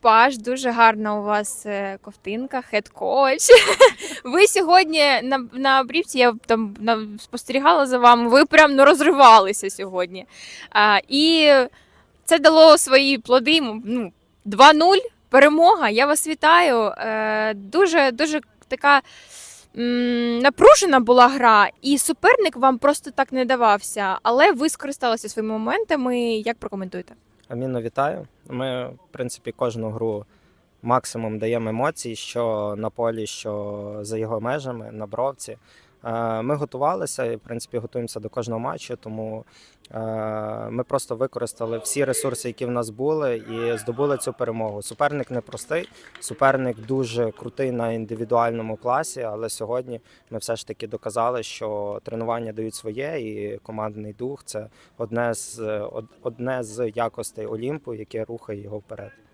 Паш, дуже гарна у вас е, ковтинка, хед-коуч. Ви сьогодні на, на брівці, я там спостерігала за вами, ви прям ну, розривалися сьогодні. А, і це дало свої плоди. Ну, 2-0, перемога. Я вас вітаю. Е, дуже, дуже така напружена була гра, і суперник вам просто так не давався, але ви скористалися своїми моментами. Як прокоментуєте? Аміно, вітаю. Ми, в принципі, кожну гру максимум даємо емоцій, що на полі, що за його межами, на бровці. Е, Ми готувалися і, в принципі, готуємося до кожного матчу, тому е, ми просто використали всі ресурси, які в нас були, і здобули цю перемогу. Суперник непростий, суперник дуже крутий на індивідуальному класі, але сьогодні ми все ж таки доказали, що тренування дають своє, і командний дух це одне з одне з якостей Олімпу, яке рухає його вперед.